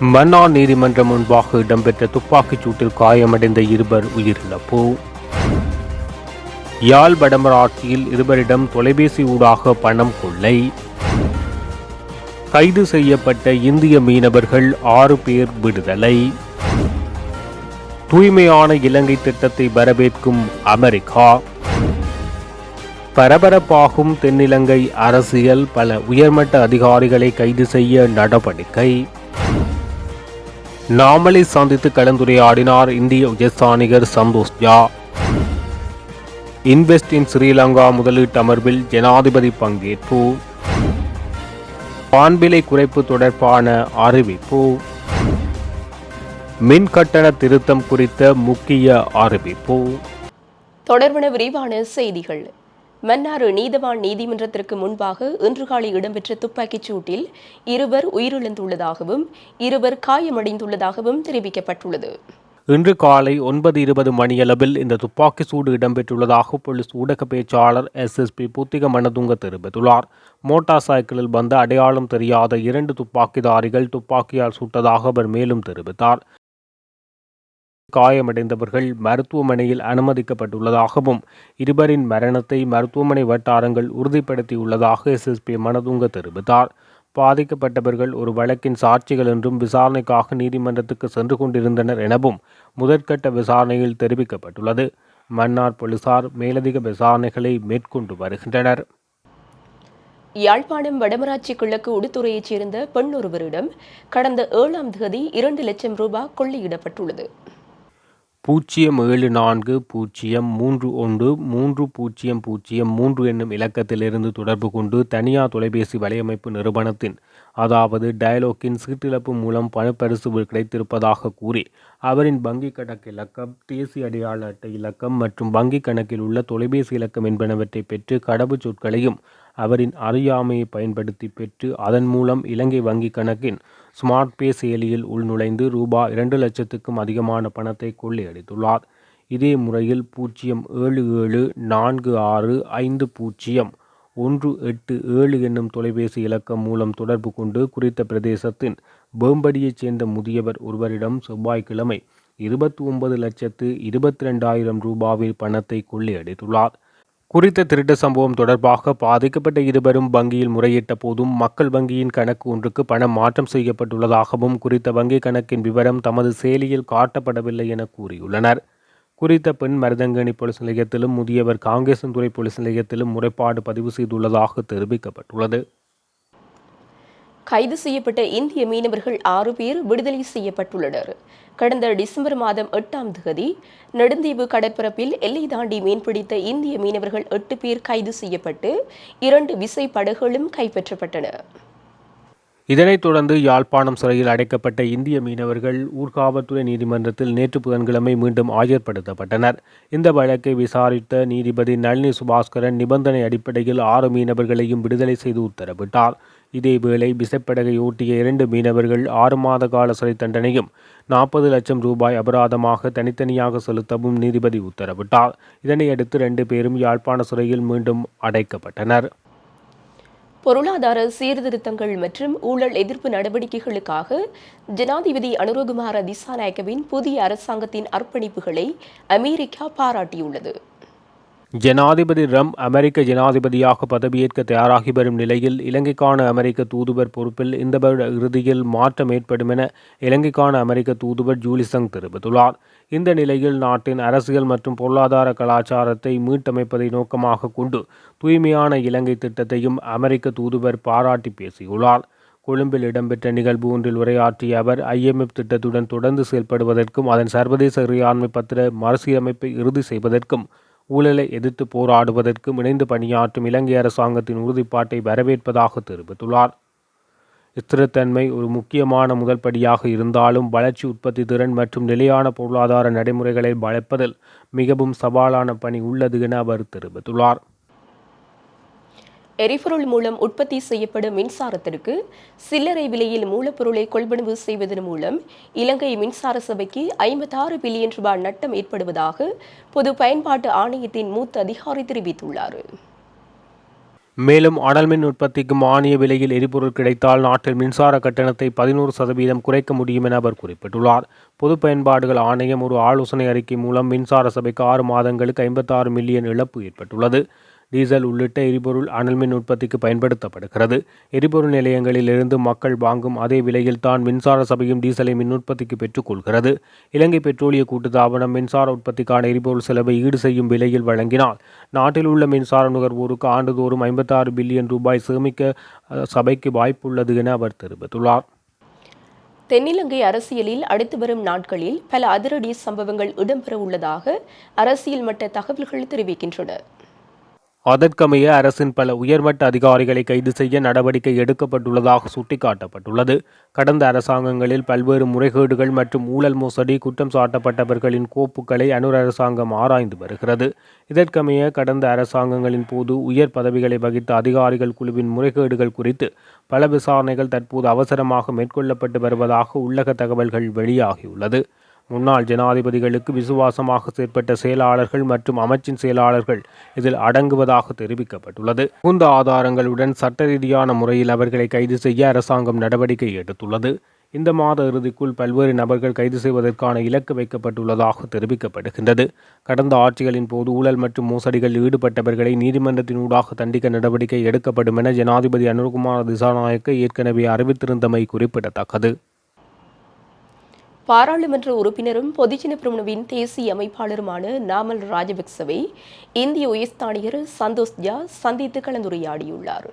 மன்னார் நீதிமன்றம் முன்பாக இடம்பெற்ற துப்பாக்கிச் சூட்டில் காயமடைந்த இருவர் உயிரிழப்பு. யாழ் வடமராட்சியில் இருவரிடம் தொலைபேசி ஊடாக பணம் கொள்ளை. கைது செய்யப்பட்ட இந்திய மீனவர்கள் ஆறு பேர் விடுதலை. தூய்மையான இலங்கை திட்டத்தை வரவேற்கும் அமெரிக்கா. பரபரப்பாகும் தென்னிலங்கை அரசியல் பல உயர்மட்ட அதிகாரிகளை கைது செய்ய நடவடிக்கை. நாமலை சந்தித்து கலந்துரையாடினார் இந்திய உயர்ஸ்தானிகர் சந்தோஷ் ஜா. இன்வெஸ்ட் இன் ஸ்ரீலங்கா முதலீட்டு அமர்வில் ஜனாதிபதி பங்கேற்பு. பான்விலை குறைப்பு தொடர்பான அறிவிப்பு. மின் கட்டண திருத்தம் குறித்த முக்கிய அறிவிப்பு. தொடர்பன விரிவான செய்திகள். மன்னாறு நீதவான் நீதிமன்றத்திற்கு முன்பாக இன்று காலை இடம்பெற்ற துப்பாக்கிச் சூட்டில் இருவர் உயிரிழந்துள்ளதாகவும் இருவர் காயமடைந்துள்ளதாகவும் தெரிவிக்கப்பட்டுள்ளது. இன்று காலை ஒன்பது இருபது மணியளவில் இந்த துப்பாக்கி சூடு இடம்பெற்றுள்ளதாக போலீஸ் ஊடக பேச்சாளர் எஸ்எஸ்பி புத்திக மனதுங்க தெரிவித்துள்ளார். மோட்டார் சைக்கிளில் வந்த அடையாளம் தெரியாத இரண்டு துப்பாக்கிதாரிகள் துப்பாக்கியால் சுட்டதாக அவர் மேலும் தெரிவித்தார். காயமடைந்தவர்கள் மருத்துவமனையில் அனுமதிக்கப்பட்டுள்ளதாகவும் இருவரின் மரணத்தை மருத்துவமனை வட்டாரங்கள் உறுதிப்படுத்தியுள்ளதாக எஸ்எஸ்பி மனதுங்க தெரிவித்தார். பாதிக்கப்பட்டவர்கள் ஒரு வழக்கின் சாட்சிகள் என்றும் விசாரணைக்காக நீதிமன்றத்துக்கு சென்று கொண்டிருந்தனர் எனவும் முதற்கட்ட விசாரணையில் தெரிவிக்கப்பட்டுள்ளது. மன்னார் போலீசார் மேலதிக விசாரணைகளை மேற்கொண்டு வருகின்றனர். யாழ்ப்பாணம் வடமராட்சி கிழக்கு உடுத்துறையைச் சேர்ந்த பெண் ஒருவரிடம் கடந்த ஏழாம் தேதி இரண்டு லட்சம் ரூபாய் கொள்ளையிடப்பட்டுள்ளது. பூஜ்ஜியம் ஏழு நான்கு பூஜ்ஜியம் மூன்று ஒன்று மூன்று பூஜ்ஜியம் பூஜ்ஜியம் மூன்று என்னும் இலக்கத்திலிருந்து தொடர்பு கொண்டு தனியார் தொலைபேசி வலையமைப்பு நிறுவனத்தின் அதாவது டயலோக்கின் சீட்டிழப்பு மூலம் பணப்பரிசு கிடைத்திருப்பதாக கூறி அவரின் வங்கிக் கணக்கு இலக்கம் தேசிய அடையாள அட்டை இலக்கம் மற்றும் வங்கிக் கணக்கில் உள்ள தொலைபேசி இலக்கம் என்பனவற்றை பெற்று கடவுச் சொற்களையும் அவரின் அறியாமையை பயன்படுத்தி பெற்று அதன் மூலம் இலங்கை வங்கிக் கணக்கின் ஸ்மார்ட் பே செயலியில் உள்நுழைந்து ரூபாய் இரண்டு லட்சத்துக்கும் அதிகமான பணத்தை கொள்ளையடித்துள்ளார் இதே முறையில் பூஜ்ஜியம் ஏழு ஏழு நான்கு ஆறு ஐந்து பூஜ்ஜியம் ஒன்று எட்டு ஏழு என்னும் தொலைபேசி இலக்கம் மூலம் தொடர்பு கொண்டு குறித்த பிரதேசத்தின் பேம்படியைச் சேர்ந்த முதியவர் ஒருவரிடம் செவ்வாய்க்கிழமை இருபத்தி ஒன்பது லட்சத்து இருபத்தி ரெண்டாயிரம் ரூபாவில் பணத்தை கொள்ளையடித்துள்ளார் குறித்த திருட்டு சம்பவம் தொடர்பாக பாதிக்கப்பட்ட இருவரும் வங்கியில் முறையிட்ட போதும் மக்கள் வங்கியின் கணக்கு ஒன்றுக்கு பணம் மாற்றம் செய்யப்பட்டுள்ளதாகவும் குறித்த வங்கி கணக்கின் விவரம் தமது செயலியில் காட்டப்படவில்லை என கூறியுள்ளனர். குறித்த பெண் மருதங்கனி போலீஸ் நிலையத்திலும் முதியவர் காங்கேசன்துறை போலீஸ் நிலையத்திலும் முறைப்பாடு பதிவு செய்துள்ளதாக தெரிவிக்கப்பட்டுள்ளது. கைது செய்யப்பட்ட இந்திய மீனவர்கள் ஆறு பேர் விடுதலை செய்யப்பட்டுள்ளனர். கடந்த டிசம்பர் மாதம் எட்டாம் தேதி நெடுந்தீவு கடற்பரப்பில் எல்லை தாண்டி மீன்பிடித்த இந்திய மீனவர்கள் எட்டு பேர் கைது செய்யப்பட்டு இரண்டு விசை படகுகளும் கைப்பற்றப்பட்டன. இதனைத் தொடர்ந்து யாழ்ப்பாணம் சிறையில் அடைக்கப்பட்ட இந்திய மீனவர்கள் ஊர்காவல்துறை நீதிமன்றத்தில் நேற்று புதன்கிழமை மீண்டும் ஆஜர்படுத்தப்பட்டனர். இந்த வழக்கை விசாரித்த நீதிபதி நளினி சுபாஸ்கரன் நிபந்தனை அடிப்படையில் ஆறு மீனவர்களையும் விடுதலை செய்து உத்தரவிட்டார். இதேவேளை விசைப்படகை ஓட்டிய இரண்டு மீனவர்கள் ஆறு மாத கால சிறை தண்டனையும் நாற்பது லட்சம் ரூபாய் அபராதமாக தனித்தனியாக செலுத்தவும் நீதிபதி உத்தரவிட்டார். இதனையடுத்து ரெண்டு பேரும் யாழ்ப்பாண சிறையில் மீண்டும் அடைக்கப்பட்டனர். பொருளாதார சீர்திருத்தங்கள் மற்றும் ஊழல் எதிர்ப்பு நடவடிக்கைகளுக்காக ஜனாதிபதி அனுரகுமார திசாநாயக்கவின் புதிய அரசாங்கத்தின் அர்ப்பணிப்புகளை அமெரிக்கா பாராட்டியுள்ளது. ஜனாதிபதி ரம் அமெரிக்க ஜனாதிபதியாக பதவியேற்க தயாராகி வரும் நிலையில் இலங்கைக்கான அமெரிக்க தூதுவர் பொறுப்பில் இந்த வருட இறுதியில் மாற்றம் ஏற்படும் என இலங்கைக்கான அமெரிக்க தூதுவர் ஜூலிசங் தெரிவித்துள்ளார். இந்த நிலையில் நாட்டின் அரசியல் மற்றும் பொருளாதார கலாச்சாரத்தை மீட்டமைப்பதை நோக்கமாக கொண்டு தூய்மையான இலங்கை திட்டத்தையும் அமெரிக்க தூதுவர் பாராட்டி பேசியுள்ளார். கொழும்பில் இடம்பெற்ற நிகழ்வு ஒன்றில் உரையாற்றிய அவர் ஐஎம்எஃப் திட்டத்துடன் தொடர்ந்து செயல்படுவதற்கும் அதன் சர்வதேச இறையாண்மை பத்திர மறுசீரமைப்பை இறுதி செய்வதற்கும் ஊழலை எதிர்த்து போராடுவதற்கும் இணைந்து பணியாற்றும் இலங்கை அரசாங்கத்தின் உறுதிப்பாட்டை வரவேற்பதாக தெரிவித்துள்ளார். ஸ்திரத்தன்மை ஒரு முக்கியமான முதல்படியாக இருந்தாலும் வளர்ச்சி உற்பத்தி திறன் மற்றும் நிலையான பொருளாதார நடைமுறைகளை வளர்ப்பதில் மிகவும் சவாலான பணி உள்ளது என அவர் தெரிவித்துள்ளார். எரிபொருள் மூலம் உற்பத்தி செய்யப்படும் மின்சாரத்திற்கு சில்லறை விலையில் மூலப்பொருளை கொள்வனவு செய்வதன் மூலம் இலங்கை மின்சார சபைக்கு ஐம்பத்தாறு பில்லியன் ரூபாய் நட்டம் ஏற்படுவதாக பொது பயன்பாட்டு ஆணையத்தின் மூத்த அதிகாரி தெரிவித்துள்ளார். மேலும் அனல் மின் உற்பத்திக்கு மானிய விலையில் எரிபொருள் கிடைத்தால் நாட்டில் மின்சார கட்டணத்தை பதினோரு சதவீதம் குறைக்க முடியும் என அவர் குறிப்பிட்டுள்ளார். பொது பயன்பாடுகள் ஆணையம் ஒரு ஆலோசனை அறிக்கை மூலம் மின்சார சபைக்கு ஆறு மாதங்களுக்கு ஐம்பத்தாறு மில்லியன் இழப்பு ஏற்பட்டுள்ளது. டீசல் உள்ளிட்ட எரிபொருள் அனல் மின் உற்பத்திக்கு பயன்படுத்தப்படுகிறது. எரிபொருள் நிலையங்களில் இருந்து மக்கள் வாங்கும் அதே விலையில் தான் மின்சார சபையும் டீசலை மின் உற்பத்திக்கு பெற்றுக்கொள்கிறது இலங்கை பெட்ரோலிய கூட்டுத்தாபனம் மின்சார உற்பத்திக்கான எரிபொருள் செலவை ஈடு செய்யும் விலையில் வழங்கினால் நாட்டில் உள்ள மின்சார நுகர்வோருக்கு ஆண்டுதோறும் ஐம்பத்தாறு பில்லியன் ரூபாய் சேமிக்க சபைக்கு வாய்ப்புள்ளது என அவர் தெரிவித்துள்ளார். தென்னிலங்கை அரசியலில் அடுத்து வரும் நாட்களில் பல அதிரடி சம்பவங்கள் இடம்பெற உள்ளதாக அரசியல் மட்ட தகவல்கள் தெரிவிக்கின்றன. அதற்கமைய அரசின் பல உயர்மட்ட அதிகாரிகளை கைது செய்ய நடவடிக்கை எடுக்கப்பட்டுள்ளதாக சுட்டிக்காட்டப்பட்டுள்ளது. கடந்த அரசாங்கங்களில் பல்வேறு முறைகேடுகள் மற்றும் ஊழல் மோசடி குற்றம் சாட்டப்பட்டவர்களின் கோப்புகளை அனுர் அரசாங்கம் ஆராய்ந்து வருகிறது. இதற்கமைய கடந்த அரசாங்கங்களின் போது உயர் பதவிகளை வகித்த அதிகாரிகள் குழுவின் முறைகேடுகள் குறித்து பல விசாரணைகள் தற்போது அவசரமாக மேற்கொள்ளப்பட்டு வருவதாக உள்ளக தகவல்கள் வெளியாகியுள்ளது. முன்னாள் ஜனாதிபதிகளுக்கு விசுவாசமாக செயற்பட்ட செயலாளர்கள் மற்றும் அமைச்சின் செயலாளர்கள் இதில் அடங்குவதாக தெரிவிக்கப்பட்டுள்ளது. புகுந்த ஆதாரங்களுடன் சட்ட ரீதியான முறையில் அவர்களை கைது செய்ய அரசாங்கம் நடவடிக்கை எடுத்துள்ளது. இந்த மாத இறுதிக்குள் பல்வேறு நபர்கள் கைது செய்வதற்கான இலக்கு வைக்கப்பட்டுள்ளதாக தெரிவிக்கப்படுகின்றது. கடந்த ஆட்சிகளின் போது ஊழல் மற்றும் மோசடிகளில் ஈடுபட்டவர்களை நீதிமன்றத்தினூடாக தண்டிக்க நடவடிக்கை எடுக்கப்படும் என ஜனாதிபதி அனுர்குமார் திசாநாயக்க ஏற்கனவே அறிவித்திருந்தமை குறிப்பிடத்தக்கது. பாராளுமன்ற உறுப்பினரும் பொதுஜன பிரமுனவின் தேசிய அமைப்பாளருமான நாமல் ராஜபக்சவை இந்திய உயர்ஸ்தானிகர் சந்தோஷ் ஜா சந்தித்து கலந்துரையாடியுள்ளார்.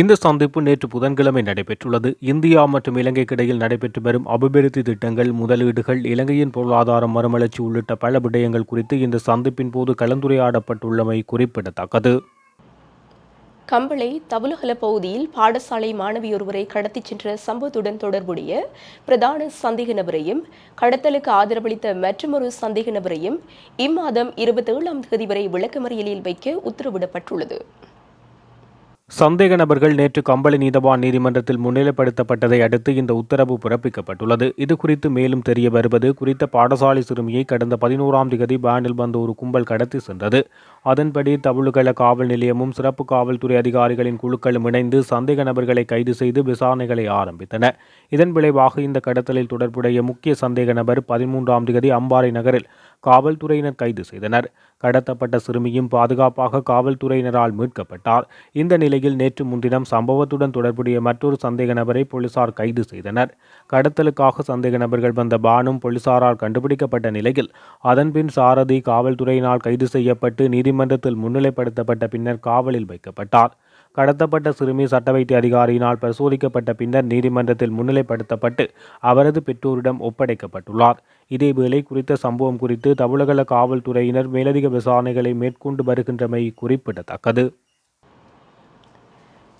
இந்த சந்திப்பு நேற்று புதன்கிழமை நடைபெற்றுள்ளது. இந்தியா மற்றும் இலங்கைக்கு இடையில் நடைபெற்று வரும் அபிவிருத்தி திட்டங்கள் முதலீடுகள் இலங்கையின் பொருளாதாரம் மறுமலர்ச்சி உள்ளிட்ட பல விடயங்கள் குறித்து இந்த சந்திப்பின் போது கலந்துரையாடப்பட்டுள்ளமை குறிப்பிடத்தக்கது. கம்பளை தபுலகல பகுதியில் பாடசாலை மாணவியொருவரை கடத்திச் சென்ற சம்பவத்துடன் தொடர்புடைய பிரதான சந்தேக நபரையும் கடத்தலுக்கு ஆதரவளித்த மற்றொரு சந்தேக நபரையும் இம்மாதம் இருபத்தேழாம் தேதி வரை விளக்கமறியலில் வைக்க உத்தரவிடப்பட்டுள்ளது. சந்தேக நபர்கள் நேற்று கம்பளி நீதவான் நீதிமன்றத்தில் முன்னிலைப்படுத்தப்பட்டதை அடுத்து இந்த உத்தரவு பிறப்பிக்கப்பட்டுள்ளது. இது குறித்து மேலும் தெரிய வருவது குறித்த பாடசாலை சிறுமியை கடந்த பதினோராம் திகதி பேனில் வந்த ஒரு கும்பல் கடத்தி சென்றது. அதன்படி தவுளுகள காவல் நிலையமும் சிறப்பு காவல்துறை அதிகாரிகளின் குழுக்களும் இணைந்து சந்தேக நபர்களை கைது செய்து விசாரணைகளை ஆரம்பித்தன. இதன் விளைவாக இந்த கடத்தலில் தொடர்புடைய முக்கிய சந்தேக நபர் பதிமூன்றாம் திகதி அம்பாறை நகரில் காவல்துறையினர் கைது செய்தனர். கடத்தப்பட்ட சிறுமியும் பாதுகாப்பாக காவல்துறையினரால் மீட்கப்பட்டார். இந்த நிலையில் நேற்று முன்தினம் சம்பவத்துடன் தொடர்புடைய மற்றொரு சந்தேக நபரை போலீசார் கைது செய்தனர். கடத்தலுக்காக சந்தேக நபர்கள் வந்த பானும் போலீசாரால் கண்டுபிடிக்கப்பட்ட நிலையில் அதன்பின் சாரதி காவல்துறையினால் கைது செய்யப்பட்டு நீதிமன்றத்தில் முன்னிலைப்படுத்தப்பட்ட பின்னர் காவலில் வைக்கப்பட்டார். கடத்தப்பட்ட சிறுமி சட்ட வைத்திய அதிகாரியினால் பரிசோதிக்கப்பட்ட பின்னர் நீதிமன்றத்தில் முன்னிலைப்படுத்தப்பட்டு அவரது பெற்றோரிடம் ஒப்படைக்கப்பட்டுள்ளார். இதேவேளை குறித்த சம்பவம் குறித்து தமிழக காவல்துறையினர் மேலதிக விசாரணைகளை மேற்கொண்டு வருகின்றமை குறிப்பிடத்தக்கது.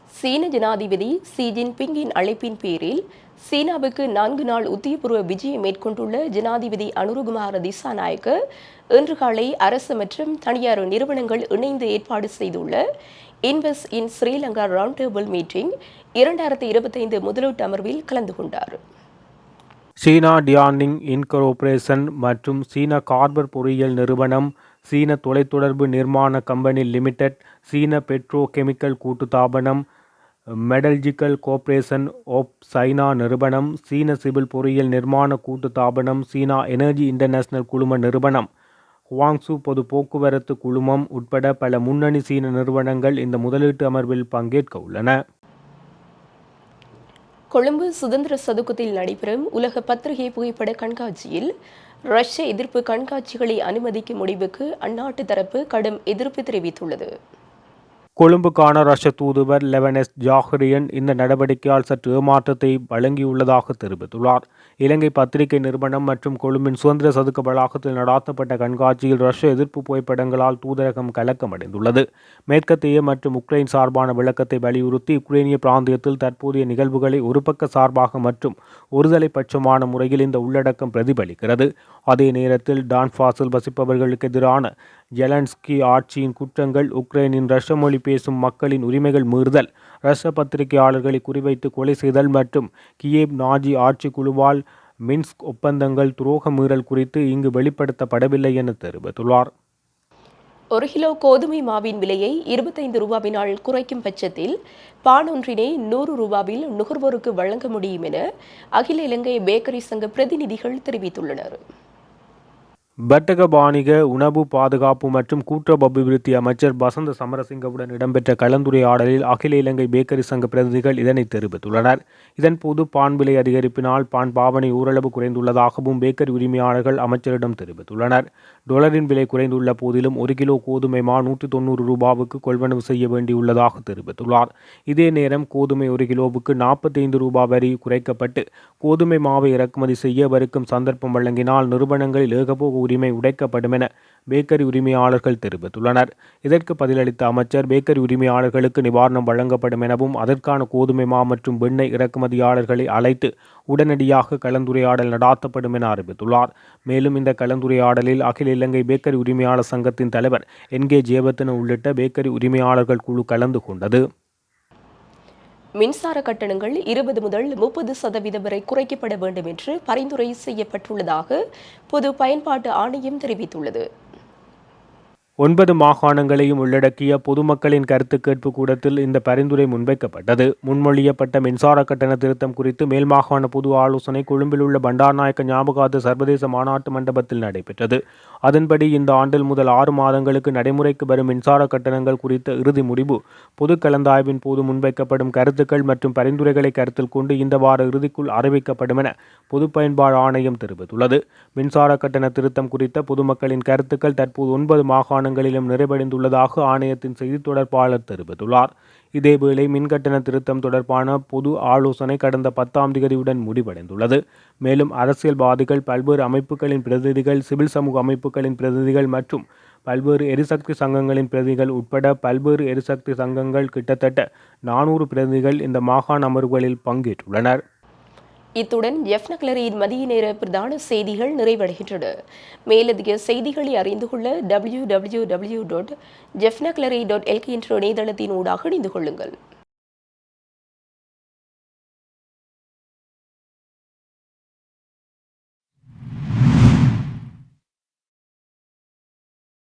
சீன ஜனாதிபதி ஷி ஜின்பிங்கின் அழைப்பின் பேரில் சீனாவுக்கு நான்கு நாள் உத்தியபூர்வ விஜயம் மேற்கொண்டுள்ள ஜனாதிபதி அனுருகுமார திசாநாயக்க இன்று காலை அரசு மற்றும் தனியார் நிறுவனங்கள் இணைந்து ஏற்பாடு செய்துள்ள invest in Sri Lanka round table meeting இரண்டாயிரத்தி இருபத்தைந்து முதலீட்டு அமர்வில் கலந்து கொண்டார். சீனா டியானிங் இன்கோர்பரேஷன் மற்றும் சீன கார்பர் பொறியியல் நிறுவனம் சீன தொலைத்தொடர்பு நிர்மாண கம்பெனி லிமிடெட் சீன பெட்ரோ கெமிக்கல் கூட்டுத்தாபனம் மெடல்ஜிக்கல் கோர்ப்பரேஷன் ஆஃப் சைனா நிறுவனம் சீன சிவில் பொறியியல் நிர்மாண கூட்டுத்தாபனம் சீனா எனர்ஜி இன்டர்நேஷனல் குழும நிறுவனம் குவாங்சு பொது போக்குவரத்து குழுமம் உட்பட பல முன்னணி சீன நிறுவனங்கள் இந்த முதலீட்டு அமர்வில் பங்கேற்க உள்ளன. கொழும்பு சுதந்திர சதுக்கத்தில் நடைபெறும் உலக பத்திரிகை புகைப்பட கண்காட்சியில் ரஷ்ய எதிர்ப்பு கண்காட்சிகளை அனுமதிக்கும் முடிவுக்கு அந்நாட்டு தரப்பு கடும் எதிர்ப்பு தெரிவித்துள்ளது. கொழும்புக்கான ரஷ்ய தூதுவர் லெவனஸ் ஜாஹரியன் இந்த நடவடிக்கையால் சற்று ஏமாற்றத்தை வழங்கியுள்ளதாக தெரிவித்துள்ளார். இலங்கை பத்திரிகை நிறுவனம் மற்றும் கொழும்பின் சுதந்திர சதுக்க வளாகத்தில் நடாத்தப்பட்ட கண்காட்சியில் ரஷ்ய எதிர்ப்பு புகைப்படங்களால் தூதரகம் கலக்கமடைந்துள்ளது. மேற்கத்திய மற்றும் உக்ரைன் சார்பான விளக்கத்தை வலியுறுத்தி உக்ரைனிய பிராந்தியத்தில் தற்போதைய நிகழ்வுகளை ஒருபக்க சார்பாக மற்றும் ஒருதலை பட்சமான முறையில் இந்த உள்ளடக்கம் பிரதிபலிக்கிறது. அதே நேரத்தில் டான்பாஸில் வசிப்பவர்களுக்கு எதிரான ஜெலன்ஸ்கி ஆட்சியின் குற்றங்கள் உக்ரைனின் ரஷ்ய மொழி பேசும் மக்களின் உரிமைகள் மீறுதல் ரஷ்ய பத்திரிகையாளர்களை குறிவைத்து கொலை செய்தல் மற்றும் கியேப் நாஜி ஆட்சி குழுவால் மின்ஸ்க் ஒப்பந்தங்கள் துரோக மீறல் குறித்து இங்கு வெளிப்படுத்தப்படவில்லை என தெரிவித்துள்ளார். ஒரு கிலோ கோதுமை மாவின் விலையை இருபத்தைந்து ரூபாவினால் குறைக்கும் பட்சத்தில் பான் ஒன்றினை நூறு ரூபாவில் நுகர்வோருக்கு வழங்க முடியும் என அகில இலங்கை பேக்கரி சங்க பிரதிநிதிகள் தெரிவித்துள்ளனர். வர்த்தக பாணிக உணவு பாதுகாப்பு மற்றும் கூட்டுறவு அபிவிருத்தி அமைச்சர் வசந்த சமரசிங்கவுடன் இடம்பெற்ற கலந்துரையாடலில் அகில இலங்கை பேக்கரி சங்க பிரதிநிதிகள் இதனை தெரிவித்துள்ளனர். இதன்போது பான் விலை அதிகரிப்பினால் பான் பாவனை ஓரளவு குறைந்துள்ளதாகவும் பேக்கரி உரிமையாளர்கள் அமைச்சரிடம் தெரிவித்துள்ளனர். டொலரின் விலை குறைந்துள்ள போதிலும் ஒரு கிலோ கோதுமை மா நூற்றி தொண்ணூறு ரூபாவுக்கு கொள்வனவு செய்ய வேண்டியுள்ளதாக தெரிவித்துள்ளார். இதே நேரம் கோதுமை ஒரு கிலோவுக்கு நாற்பத்தைந்து ரூபாய் வரி குறைக்கப்பட்டு கோதுமை மாவை இறக்குமதி செய்ய வருக்கும் சந்தர்ப்பம் வழங்கினால் நிறுவனங்களில் ஏகபோக உரிமை உடைக்கப்படும் என பேக்கரி உரிமையாளர்கள் தெரிவித்துள்ளனர். இதற்கு பதிலளித்த அமைச்சர் பேக்கரி உரிமையாளர்களுக்கு நிவாரணம் வழங்கப்படும் எனவும் அதற்கான கோதுமை மா மற்றும் வெண்ணெய் இறக்குமதியாளர்களை அழைத்து உடனடியாக கலந்துரையாடல் நடாத்தப்படும் என அறிவித்துள்ளார். மேலும் இந்த கலந்துரையாடலில் அகில இலங்கை பேக்கரி உரிமையாளர் சங்கத்தின் தலைவர் என் கே ஜெயவர்தன உள்ளிட்ட பேக்கரி உரிமையாளர்கள் குழு கலந்து கொண்டது. மின்சார கட்டணங்கள் இருபது முதல் முப்பது சதவீதம் வரை குறைக்கப்பட வேண்டும் என்று பரிந்துரை செய்யப்பட்டுள்ளதாக பொது பயன்பாட்டு ஆணையம் தெரிவித்துள்ளது. ஒன்பது மாகாணங்களையும் உள்ளடக்கிய பொதுமக்களின் கருத்து கேட்பு கூடத்தில் இந்த பரிந்துரை முன்வைக்கப்பட்டது. முன்மொழியப்பட்ட மின்சார கட்டண திருத்தம் குறித்து மேல் மாகாண பொது ஆலோசனை கொழும்பில் உள்ள பண்டார்நாயக்க ஞாபகார்த்த சர்வதேச மாநாட்டு மண்டபத்தில் நடைபெற்றது. அதன்படி இந்த ஆண்டில் முதல் ஆறு மாதங்களுக்கு நடைமுறைக்கு வரும் மின்சார கட்டணங்கள் குறித்த இறுதி முடிவு பொது கலந்தாய்வின் போது முன்வைக்கப்படும் கருத்துக்கள் மற்றும் பரிந்துரைகளை கருத்தில் கொண்டு இந்த வார இறுதிக்குள் அறிவிக்கப்படும் என பொது பயன்பாடு ஆணையம் தெரிவித்துள்ளது. மின்சார கட்டண திருத்தம் குறித்த பொதுமக்களின் கருத்துக்கள் தற்போது ஒன்பது மாகாண மாகாணங்களிலும் நிறைவடைந்துள்ளதாக ஆணையத்தின் செய்தித் தொடர்பாளர் தெரிவித்துள்ளார். இதேவேளை மின்கட்டண திருத்தம் தொடர்பான பொது ஆலோசனை கடந்த பத்தாம் தேதியுடன் முடிவடைந்துள்ளது. மேலும் அரசியல்வாதிகள் பல்வேறு அமைப்புகளின் பிரதிநிதிகள் சிவில் சமூக அமைப்புகளின் பிரதிநிதிகள் மற்றும் பல்வேறு எரிசக்தி சங்கங்களின் பிரதிகள் உட்பட பல்வேறு எரிசக்தி சங்கங்கள் கிட்டத்தட்ட நானூறு பிரதிநிதிகள் இந்த மாகாண அமர்வுகளில் பங்கேற்றுள்ளனர். இத்துடன் எஃப் நக்லரியின் மதிய நேர பிரதான செய்திகள் நிறைவடைகின்றன. மேலதிக செய்திகளை அறிந்து கொள்ள டபிள்யூ டபிள்யூ டபிள்யூ டாட் ஜெஃப் நக்லரி டாட் எல்கே என்ற இணையதளத்தின் ஊடாக இணைந்து கொள்ளுங்கள்.